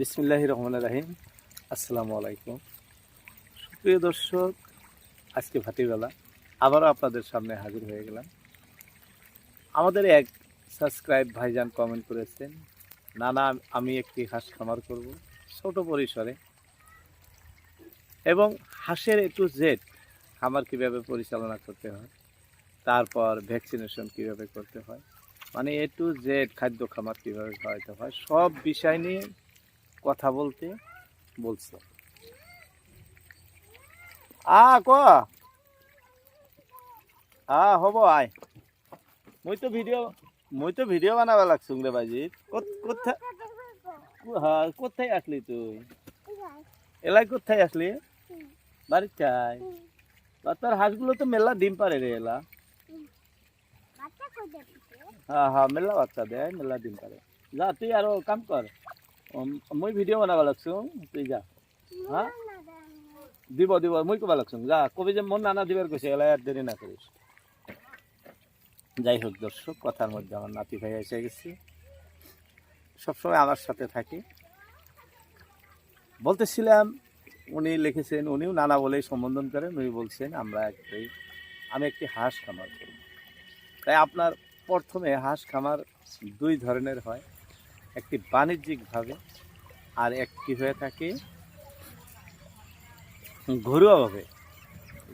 বিসমিল্লাহ রহমান রাহিম। আসসালামু আলাইকুম। সুপ্রিয় দর্শক, আজকে ভাটিবেলা আবারও আপনাদের সামনে হাজির হয়ে গেলাম। আমাদের এক সাবস্ক্রাইব ভাইজান কমেন্ট করেছেন, নানা, আমি একটি হাঁস খামার করব ছোট পরিসরে। এবং হাঁসের এ টু জেড খামার কীভাবে পরিচালনা করতে হয়, তারপর ভ্যাকসিনেশন কীভাবে করতে হয় মানে এ টু জেড খাদ্য খামার কীভাবে খাওয়াইতে হয়, সব বিষয় নিয়ে কথা বলতে বলছে। আ ক? আ হব আয়। মই তো ভিডিও মই তো ভিডিও বানাবা লাগছুং রে বাজি। কোথায়? হ্যাঁ কোথায় আসলি তুই? এলাই কোথায় আসলি? বাড়ির চাই। তোর হাঁসগুলো তো মেলা ডিম পারে রে এলা। হ্যাঁ হ্যাঁ মেলা বাচ্চা দেয় মেলা ডিম পারে যা তুই আরও কাম কর। মই ভিডিও বানাবা লাগছো, তুই যা। হ্যাঁ দিব দিব, মই কবা লাগছো। যা, কবি যে মন নানা এলা আর দেরি না করিস যাই হোক দর্শক কথার মধ্যে আমার নাতি ভাই এসে গেছে। সবসময় আমার সাথে থাকে। বলতেছিলাম, উনি লিখেছেন, উনিও নানা বলেই সম্বোধন করেন, উনি বলছেন, আমরা একটি, আমি একটি হাঁস খামার করি। তাই আপনার প্রথমে হাঁস খামার দুই ধরনের হয়। একটি বাণিজ্যিকভাবে আর একটি হয়ে থাকে ঘরোয়াভাবে।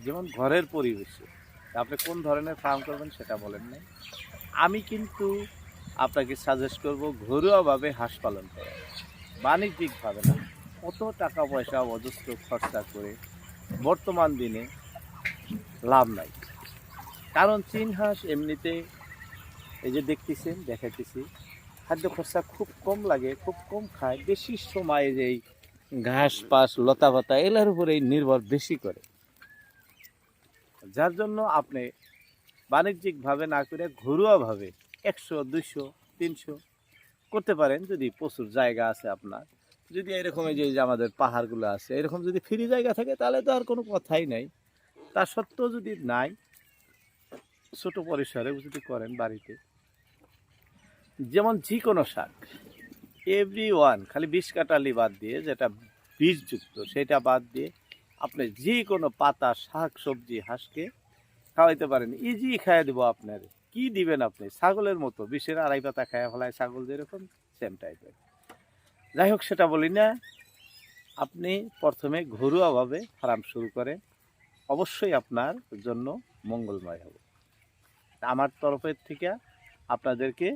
যেমন ঘরের পরিবেশে। আপনি কোন ধরনের ফার্ম করবেন সেটা বলেন নাই। আমি কিন্তু আপনাকে সাজেস্ট করব ঘরোয়াভাবে হাঁস পালন করা। বাণিজ্যিকভাবে না। কত টাকা পয়সা, অজস্র খরচা করে বর্তমান দিনে লাভ নাই। কারণ চীন হাঁস এমনিতে এই যে দেখতেছেন, দেখাইতেছি খাদ্য খরচা খুব কম লাগে, খুব কম খায়। বেশি সময় যে এই ঘাস পাস লতা পাতা এলার উপরেই নির্ভর বেশি করে। যার জন্য আপনি বাণিজ্যিকভাবে না করে ঘরোয়াভাবে একশো, দুইশো, তিনশো করতে পারেন যদি প্রচুর জায়গা আছে আপনার। যদি এরকম যে আমাদের পাহাড়গুলো আছে, এরকম যদি ফ্রি জায়গা থাকে তাহলে তো আর কোনো কথাই নাই। তা সত্ত্বেও যদি নাই, ছোট পরিসরে যদি করেন বাড়িতে যেমন যে কোনো শাক এভরি ওয়ান খালি বিষ কাটালি বাদ দিয়ে যেটা বীজযুক্ত সেটা বাদ দিয়ে আপনি যে কোনো পাতা, শাক, সবজি, হাঁসকে খাওয়াইতে পারেন। ইজি খাইয়ে দেবো আপনার। কি দিবেন আপনি? ছাগলের মতো, বিষের আড়াই পাতা খাইয়া ফেলায় ছাগল যেরকম সেম টাইপের যাই হোক, সেটা বলি না। আপনি প্রথমে ঘরোয়াভাবে ফার্ম শুরু করেন। অবশ্যই আপনার জন্য মঙ্গলময় হবে। আমার তরফের থেকে আপনাদেরকে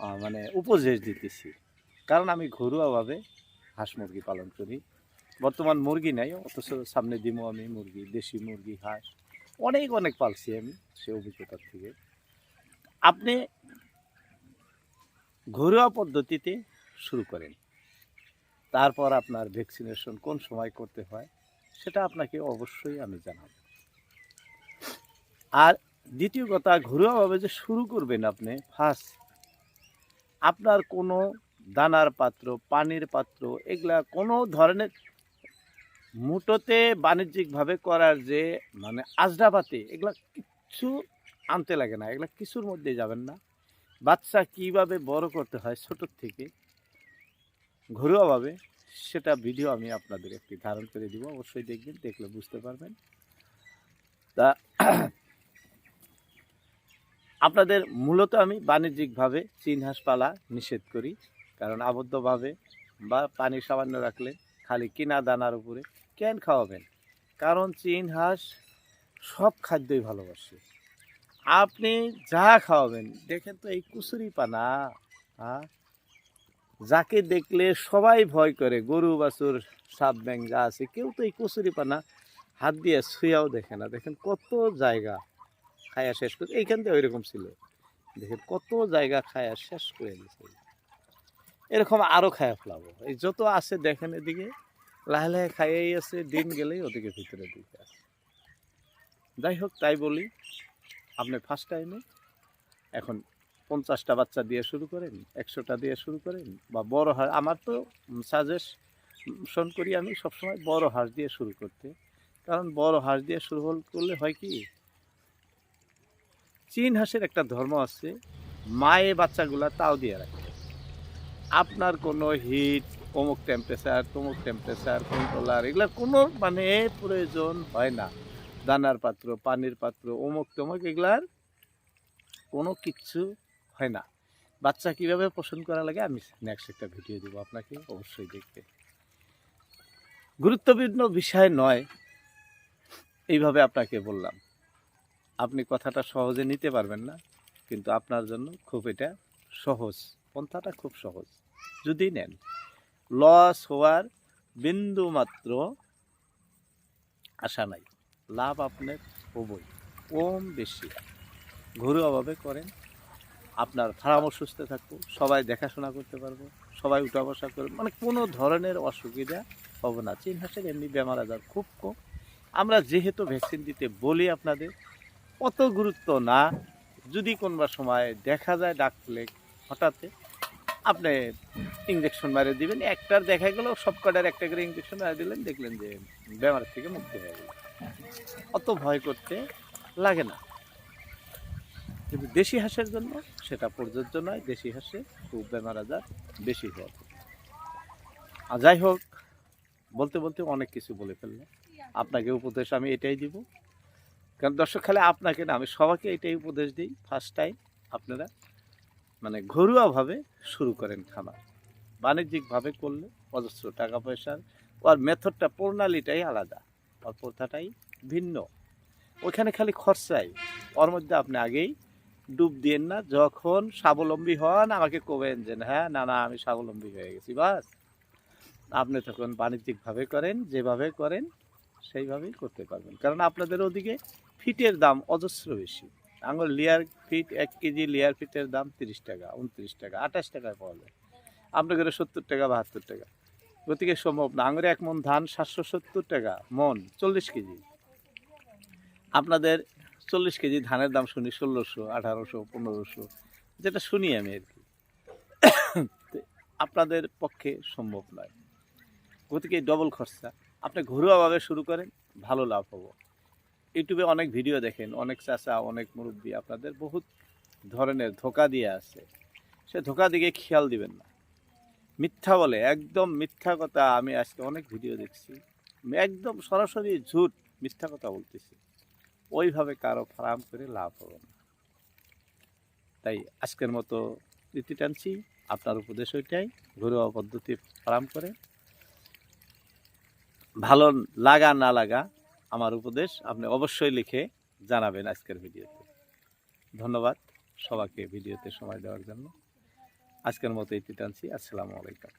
মানে উপদেশ দিতেছি। কারণ আমি ঘরোয়াভাবে হাঁস মুরগি পালন করি। বর্তমান মুরগি নাই, অথচ সামনে দিমো আমি মুরগি, দেশি মুরগি, হাঁস। অনেক অনেক পালছি আমি সে অভিজ্ঞতার থেকে। আপনি ঘরোয়া পদ্ধতিতে শুরু করেন। তারপর আপনার ভ্যাকসিনেশন কোন সময় করতে হয়, সেটা আপনাকে অবশ্যই আমি জানাব। আর দ্বিতীয় কথা, ঘরোয়াভাবে যে শুরু করবেন আপনি ফার্স্ট আপনার কোনো দানার পাত্র, পানির পাত্র, এগুলা কোনো ধরনের মুটোতে বাণিজ্যিকভাবে করার যে মানে আজরাবাতি এগুলা কিচ্ছু আনতে লাগে না, এগুলা কিছুর মধ্যে যাবেন না। বাচ্চা কীভাবে বড় করতে হয় ছোটোর থেকে ঘরোয়াভাবে, সেটা ভিডিও আমি আপনাদের একটি ধারণ করে দিব, অবশ্যই দেখবেন, দেখলে বুঝতে পারবেন। তা আপনাদের মূলত আমি বাণিজ্যিকভাবে চীন হাঁস পালা নিষেধ করি, কারণ আবদ্ধভাবে বা পানি সামান্য রাখলে খালি কিনা দানার উপরে কেন খাওয়াবেন? কারণ চীন হাঁস সব খাদ্যই ভালোবাসে। আপনি যা খাওয়াবেন, দেখেন তো এই কুসুরি পানা হ্যাঁ? যাকে দেখলে সবাই ভয় করে, গরু, বাছুর, সাপ ব্যাং যা আছে, কেউ তো এই কচুরি পানা হাত দিয়ে ছুঁয়াও দেখে না। দেখেন কত জায়গা। খায়া শেষ করে, এইখান থেকে ওইরকম ছিল। দেখেন কত জায়গা খায়া শেষ করে দিয়েছে এরকম আরও খায়া ফেলাবো। এই যত আছে দেখেন এদিকে, লাহে লাহে খাইয়াই আছে, দিন গেলেই ওদিকে ভিতরে দিকে আছে। যাই হোক, তাই বলি, আপনি ফার্স্ট টাইমে এখন পঞ্চাশটা বাচ্চা দিয়ে শুরু করেন, একশোটা দিয়ে শুরু করেন, বা বড় হাঁস, আমার তো সাজেশন করি আমি সবসময় বড় হাঁস দিয়ে শুরু করতে। কারণ বড় হাঁস দিয়ে শুরু করলে হয় কি চীন হাঁসের একটা ধর্ম আছে, মায়ে বাচ্চাগুলা তাও দিয়ে রাখে। আপনার কোনো হিট, অমুক টেম্পারেচার তমুক টেম্পারেচার কন্ট্রোলার এগুলোর কোনো মানে প্রয়োজন হয় না। দানার পাত্র, পানির পাত্র, অমুক তমুক এগুলার কোনো কিচ্ছু হয় না। বাচ্চা কীভাবে পোষণ করা লাগে আমি নেক্সট একটা ভিডিও দেবো আপনাকে, অবশ্যই দেখতে। গুরুত্বপূর্ণ বিষয় নয়, এইভাবে আপনাকে বললাম। আপনি কথাটা সহজে নিতে পারবেন না, কিন্তু আপনার জন্য খুব এটা সহজ, পন্থাটা খুব সহজ। যদি নেন লস হওয়ার বিন্দু মাত্র আশা নাই, লাভ আপনার হবই, কম বেশি। ঘরোয়াভাবে করেন, আপনার ফার্মও সুস্থ থাকব, সবাই দেখাশোনা করতে পারব, সবাই উঠা বসা করবে মানে কোনো ধরনের অসুবিধা হবে না। চীন হাঁসের এমনি বেমার আজার খুব কম। আমরা যেহেতু ভ্যাকসিন দিতে বলি আপনাদের অত গুরুত্ব না। যদি কোনবা সময় দেখা যায় ডাকলে হঠাৎ আপনি ইঞ্জেকশন মারে দিবেন, একটার দেখা গেল সব কটার একটা করে ইঞ্জেকশন মারে দিলেন, দেখলেন যে বেমার থেকে মুক্তি হয়ে গেল। অত ভয় করতে লাগে না। কিন্তু দেশি হাঁসের জন্য সেটা প্রযোজ্য নয়। দেশি হাঁসে খুব বেমার আজার বেশি হওয়া আর যাই হোক, বলতে বলতে অনেক কিছু বলে ফেললাম। আপনাকে উপদেশ আমি এটাই দিব। কারণ দর্শক, খালে আপনাকে না, আমি সবাইকে এটাই উপদেশ দিই ফার্স্ট টাইম আপনারা মানে ঘরোয়াভাবে শুরু করেন খামার। বাণিজ্যিকভাবে করলে অজস্র টাকা পয়সার ওর মেথডটা প্রণালীটাই আলাদা, ওর প্রথাটাই ভিন্ন। ওইখানে খালি খরচাই। ওর মধ্যে আপনি আগেই ডুব দিয়েন না, যখন স্বাবলম্বী হন, আমাকে কবেন যে হ্যাঁ না না, আমি স্বাবলম্বী হয়ে গেছি, বাস। আপনি তখন বাণিজ্যিকভাবে করেন, যেভাবে করেন সেইভাবেই করতে পারবেন। কারণ আপনাদের ওদিকে ফিটের দাম অজস্র বেশি। আঙুল লেয়ার ফিট এক কেজি লেয়ার ফিটের দাম তিরিশ টাকা, উনত্রিশ টাকা, আঠাশ টাকায় পাওয়া যায়। আপনাদের সত্তর টাকা, বাহাত্তর টাকা। গতিকে সম্ভব না। আঙুরে এক মন ধান সাতশো সত্তর টাকা, মন চল্লিশ কেজি। আপনাদের চল্লিশ কেজি ধানের দাম শুনি ষোলোশো, আঠারোশো, পনেরোশো, যেটা শুনি আমি আর কি। আপনাদের পক্ষে সম্ভব নয়। গতিকে ডবল খরচা। আপনি ঘরোয়াভাবে শুরু করেন, ভালো লাভ হব। ইউটিউবে অনেক ভিডিও দেখেন, অনেক চাচা, অনেক মুরব্বী আপনাদের বহুত ধরনের ধোকা দিয়ে আছে সে ধোকা দিকে খেয়াল দিবেন না। মিথ্যা বলে, একদম মিথ্যা কথা আমি আজকে অনেক ভিডিও দেখছি। একদম সরাসরি ঝুট মিথ্যা কথা বলতেছি। ওইভাবে কারও ফার্ম করে লাভ হবে না। তাই আজকের মতো রীতি টানছি। আপনার উপদেশ ওইটাই, ঘরোয়া পদ্ধতি ফার্ম করে ভালো লাগা না লাগা আমার উপদেশ আপনি অবশ্যই লিখে জানাবেন আজকের ভিডিওতে। ধন্যবাদ সবাইকে ভিডিওতে সময় দেওয়ার জন্য। আজকের মতো এটি টানছি আসসালামু আলাইকুম।